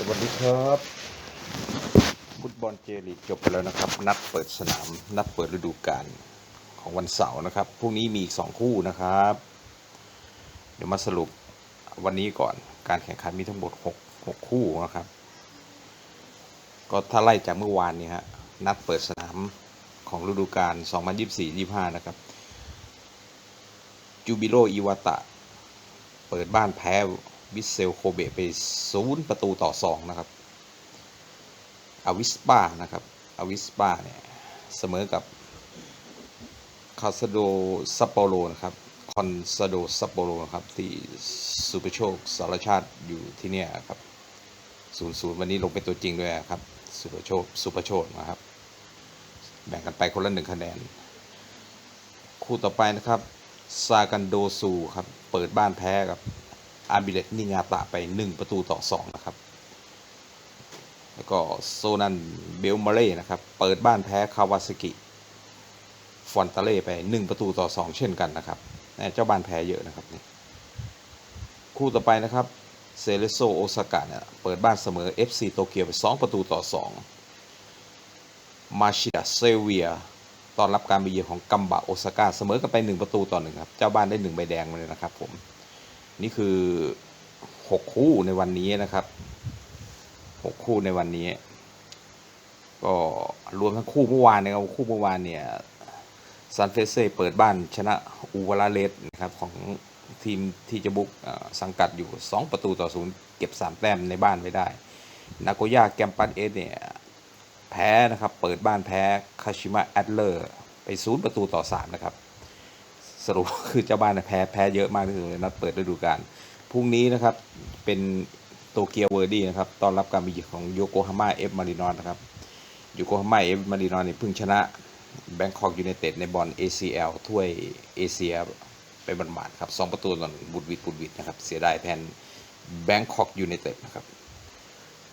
สวัสดีครับฟุตบอลเจลีกจบไปแล้วนะครับ นัดเปิดสนาม นัดเปิดฤดูกาลของวันเสาร์นะครับพรุ่งนี้มีอีกสองคู่นะครับ เดี๋ยวมาสรุปวันนี้ก่อนการแข่งขันมีทั้งหมดหกหกคู่นะครับ ก็ถ้าไล่จากเมื่อวานนี้ฮะนัดเปิดสนามของฤดูกาล2024-25 นะครับ จูบิโรอิวาตะ เปิดบ้านแพ้ วิสเซลโคเบะไปศูนย์ประตูต่อ 2 นะครับอวิสปานะครับอวิสปาเนี่ย เสมอกับคาสโดซัปโปโรนะครับ คอนซาโดซัปโปโรนะครับ ที่สุปโชคสารชาติอยู่ที่เนี่ยครับศูนย์ศูนย์วันนี้ลงเป็นตัวจริงด้วยครับ สุปโชคสุปโชคนะครับ แบ่งกันไปคนละหนึ่งคะแนน คู่ต่อไปนะครับ ซากันโดซูครับ เปิดบ้านแพ้กับ อาบิเลตนิงาตะไป 1 ประตูต่อ 2 นะครับ แล้วก็โซนันเบลมาเล่นะครับ เปิดบ้านแพ้คาวาสกิฟอนตาเล่ไป 1 ประตูต่อ 2 เช่นกันนะครับเจ้าบ้านแพ้เยอะนะครับนี่คู่ต่อไปนะครับเซเลโซโอซากะเนี่ยเปิดบ้านเสมอ FC โตเกียวไป 2 ประตูต่อ 2 มาชิดะเซเวียตอนรับการไปเยือนของกัมบะโอซาก้าเสมอกันไป 1 ประตูต่อหนึ่งครับ เจ้าบ้านได้ 1 ใบแดงมาเลยนะครับผม นี่คือ6คู่ในวันนี้นะครับ6คู่ในวันนี้ ก็รวมทั้งคู่เมื่อวานนะครับคู่เมื่อวานเนี่ยซันเฟเซ่เปิดบ้านชนะอูวาลาเลสนะครับของทีมที่จะบุกสังกัดอยู่ 2 ประตูต่อศูนย์เก็บ 3 แต้มในบ้านไว้ได้ นาโกย่าแกมปัสเอสเนี่ยแพ้นะครับ เปิดบ้านแพ้คาชิมะแอดเลอร์ไปศูนย์ประตูต่อ 3 นะครับ สรุปคือเจ้าบ้านแพ้แพ้เยอะมากที่สุดในนัดเปิดฤดูกาลพรุ่งนี้นะครับเป็นโตเกียวเวอร์ดี้นะครับต้อนรับการมาเยือนของโยโกฮาม่าเอฟมารินอนนะครับโยโกฮาม่าเอฟมารินอนเนี่ยเพิ่งชนะแบงคอกยูไนเต็ดในบอล ACL ถ้วยเอเชียไปบันหมาดครับสองประตูต่อหนึ่งบุดวิดบุดวิดนะครับเสียดายแทนแบงคอกยูไนเต็ดนะครับ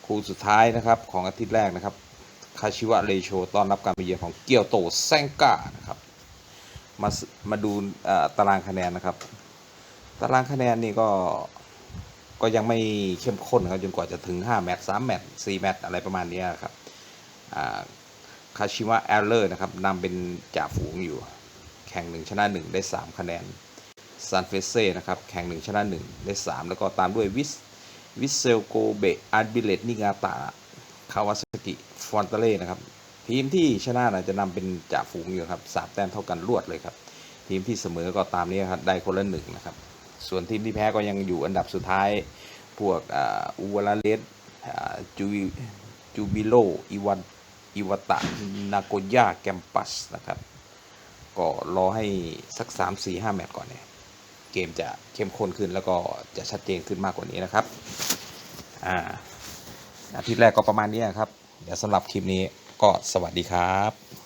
คู่สุดท้ายนะครับของอาทิตย์แรกนะครับคาชิวะเรโชต้อนรับการมาเยือนของเกียวโตแซงก้านะครับ มามาดูตารางคะแนนนะครับ ตารางคะแนนนี่ก็ก็ยังไม่เข้มข้นครับจนกว่าจะถึง 5 แมตช์3แมตช์4แมตช์อะไรประมาณนี้ครับคาชิวะแอลเลอร์นะครับนำเป็นจ่าฝูงอยู่ แข่งหนึ่งชนะ1 ได้ 3 คะแนนซันเฟเซ่นะครับแข่งหนึ่งชนะ1 ได้ 3 แล้วก็ตามด้วยวิสวิสเซลโกเบอาร์บิเลตนิงาตาคาวาซากิฟอนเตเล่นะครับ ทีมที่ชนะนะจะนำเป็นจ่าฝูงอยู่ครับสามแต้มเท่ากันรวดเลยครับ ทีมที่เสมอก็ตามนี้ครับได้คนละหนึ่งนะครับ ส่วนทีมที่แพ้ก็ยังอยู่อันดับสุดท้าย พวกอูวาลาเลสจูจูบิโลอีวันอีวตะนาโกย่าแกมปัสนะครับ ก็รอให้สัก 3 4 5 แมตช์ก่อนเนี่ยเกมจะเข้มข้นขึ้นแล้วก็จะชัดเจนขึ้นมากกว่านี้นะครับ อ่าอาทิตย์แรกก็ประมาณนี้ครับ เดี๋ยวสำหรับคลิปนี้ ก็สวัสดีครับ